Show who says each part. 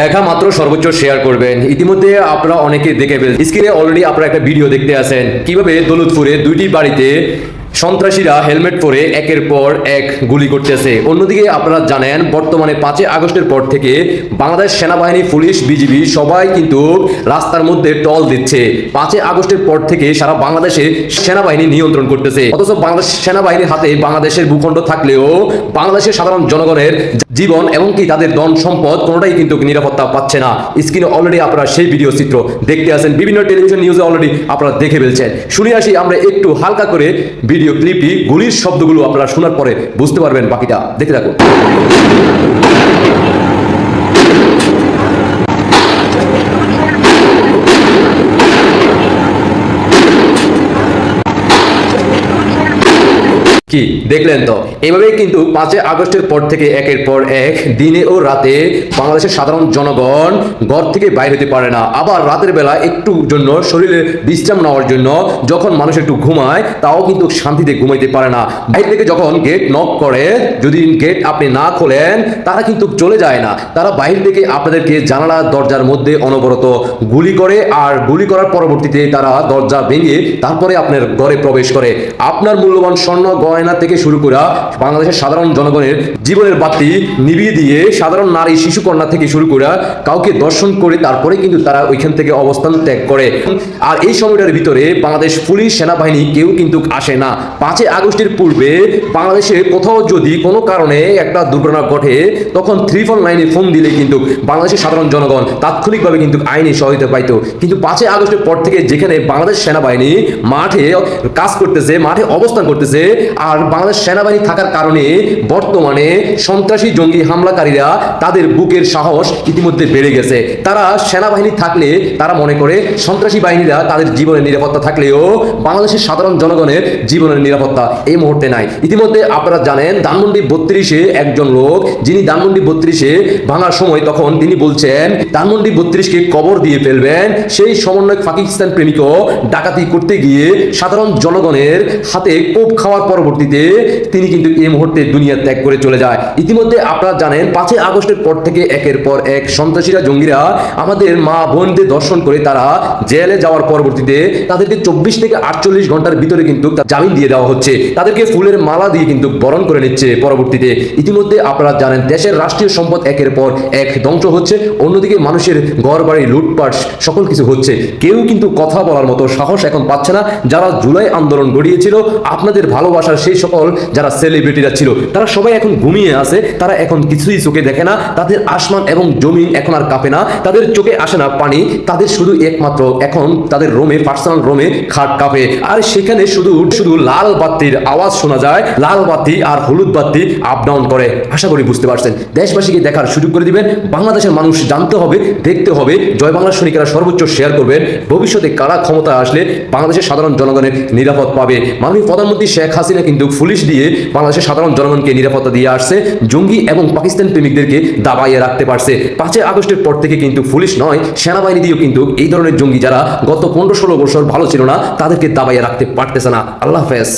Speaker 1: দেখা মাত্র সর্বোচ্চ শেয়ার করবেন। ইতিমধ্যে আপনারা অনেকে দেখে ফেল স্ক্রিনে অলরেডি আপনারা একটা ভিডিও দেখতে আছেন। কীভাবে দৌলতপুরে দুইটি বাড়িতে সন্ত্রাসীরা হেলমেট পরে একের পর এক গুলি করতেছে। অন্যদিকে আপনারা জানেন, বর্তমানে পাঁচই আগস্টের পর থেকে বাংলাদেশ সেনাবাহিনী, পুলিশ, বিজিবি সবাই কিন্তু রাস্তার মধ্যে টল দিচ্ছে। পাঁচই আগস্টের পর থেকে সারা বাংলাদেশে সেনাবাহিনী নিয়ন্ত্রণ করতেছে। অথচ বাংলাদেশ সেনাবাহিনীর হাতে বাংলাদেশের ভূখণ্ড থাকলেও বাংলাদেশের সাধারণ জনগণের জীবন এমনকি তাদের ধন সম্পদ কোনোটাই কিন্তু নিরাপত্তা পাচ্ছে না। স্ক্রিনে অলরেডি আপনারা সেই ভিডিও চিত্র দেখতে আছেন। বিভিন্ন টেলিভিশন নিউজে অলরেডি আপনারা দেখে ফেলছেন। শুনে আসি আমরা একটু হালকা করে ভিডিও ক্লিপটি গুলির শব্দগুলো আপনারা শোনার পরে বুঝতে পারবেন বাকিটা। দেখে থাকুন। কি? দেখলেন তো? এভাবেই কিন্তু পাঁচই আগস্টের পর থেকে একের পর এক দিনে ও রাতে বাংলাদেশের সাধারণ জনগণ ঘর থেকে বাইরে হতে পারে না। আবার রাতের বেলা একটু জন্য শরীরে বিশ্রাম নেওয়ার জন্য যখন মানুষ একটু ঘুমায়, তাও কিন্তু শান্তিতে ঘুমাইতে পারে না। বাইরে থেকে যখন গেট নক করে, যদি গেট আপনি না খোলেন, তারা কিন্তু চলে যায় না। তারা বাইরে থেকে আপনাদেরকে জানালা, দরজার মধ্যে অনবরত গুলি করে আর গুলি করার পরবর্তীতে তারা দরজা ভেঙে তারপরে আপনার ঘরে প্রবেশ করে। আপনার মূল্যবান স্বর্ণ, গয়না থেকে শুরু করে বাংলাদেশের সাধারণ জনগণের জীবনের বাতি নিভিয়ে দিয়ে সাধারণ নারী শিশু কন্যা থেকে শুরু করে কাউকে দর্শন করে তারপরে কিন্তু তারা ওইখান থেকে অবস্থান ত্যাগ করে। আর এই সময়টার ভিতরে বাংলাদেশ পুলিশ, সেনাবাহিনী কেউ কিন্তু আসে না। পাঁচই আগস্টের পূর্বে বাংলাদেশে কোথাও যদি কোনো কারণে একটা দুর্ঘটনা ঘটে, তখন থ্রি ফোর লাইনে ফোন দিলে কিন্তু বাংলাদেশের সাধারণ জনগণ তাৎক্ষণিকভাবে কিন্তু আইনি সহায়তা পাইতো। কিন্তু পাঁচই আগস্টের পর থেকে যেখানে বাংলাদেশ সেনাবাহিনী মাঠে কাজ করতেছে, মাঠে অবস্থান করতেছে, আর বাংলাদেশ সেনাবাহিনী থাকার কারণে বর্তমানে সন্ত্রাসী জঙ্গি হামলাকারীরা তাদের বুকের সাহস ইতিমধ্যে বেড়ে গেছে। তারা সেনাবাহিনী থাকলে, তারা মনে করে সন্ত্রাসী বাহিনীরা তাদের জীবনের নিরাপত্তা থাকলেও বাংলাদেশের সাধারণ জনগণের জীবনের নিরাপত্তা এই মুহূর্তে নাই। ইতিমধ্যে আপনারা জানেন, ধানমন্ডি বত্রিশে একজন লোক, যিনি ধানমন্ডি বত্রিশে ভাঙার সময় তখন তিনি বলছেন, ধানমন্ডি বত্রিশকে কবর দিয়ে ফেলবেন। সেই সমন্বয়ক পাকিস্তান প্রেমিকও ডাকাতি করতে গিয়ে সাধারণ জনগণের হাতে কোপ খাওয়ার পরবর্তীতে তিনি কিন্তু এই মুহূর্তে দুনিয়া ত্যাগ করে চলে যায়। ইতিমধ্যে আপনারা জানেন, পাঁচই আগস্টের পর থেকে একের পর এক সন্ত্রাসীরা, জঙ্গিরা আমাদের মা বোনদের দর্শন করে তারা জেলে যাওয়ার পরবর্তীতে তাদেরকে চব্বিশ থেকে আটচল্লিশ ঘণ্টার ভিতরে কিন্তু জামিন দিয়ে দেওয়া হচ্ছে। তাদেরকে ফুলের মালা দিয়ে কিন্তু বরণ করে নিচ্ছে পরবর্তীতে। ইতিমধ্যে আপনারা জানেন, দেশের রাষ্ট্রীয় সম্পদ একের পর এক ধ্বংস হচ্ছে, অন্যদিকে মানুষের ঘর বাড়ি লুটপাট, সকল কিছু হচ্ছে। কেউ কিন্তু কথা বলার মতো সাহস এখন পাচ্ছে না। যারা জুলাই আন্দোলন গড়িয়েছিল, আপনাদের ভালোবাসার সেই সকল যারা সেলিব্রিটিরা ছিল, তারা সবাই এখন ঘুমিয়ে আছে, তারা এখন কিছুই চোখে দেখে না, তাদের আসমান এবং জমিন এখন আর কাঁপে না, তাদের চোখে আসে না পানি, তাদের শুধু একমাত্র এখন তাদের রোমে, পার্সোনাল রোমে খাট কাঁপে। আর সেখানে শুধু শুধু লাল বাতির আওয়াজ শোনা যায়, লাল বাতি আর হলুদ বাতি আপ ডাউন করে। আশা করি বুঝতে পারছেন। দেশবাসীকে দেখার সুযোগ করে দিবেন, বাংলাদেশের মানুষ জানতে হবে, দেখতে হবে, জয় বাংলা সৈনিকেরা সর্বোচ্চ শেয়ার করবেন, ভবিষ্যতে কারা ক্ষমতা আসলে বাংলাদেশের সাধারণ জনগণের নিরাপদ পাবে। মাননীয় প্রধানমন্ত্রী শেখ হাসিনা কিন্তু পুলিশ দিয়ে বাংলাদেশের সাধারণ জনগণকে নিরাপত্তা দিয়ে আসছে, জঙ্গি এবং পাকিস্তান প্রেমিকদেরকে দাবাইয়ে রাখতে পারছে। পাঁচই আগস্টের পর থেকে কিন্তু পুলিশ নয়, সেনাবাহিনী দিয়েও কিন্তু এই ধরনের জঙ্গি যারা গত পনেরো ষোলো বছর ভালো ছিল না, তাদেরকে দাবাইয়ে রাখতে পারতেছে না। আল্লাহ হাফেজ।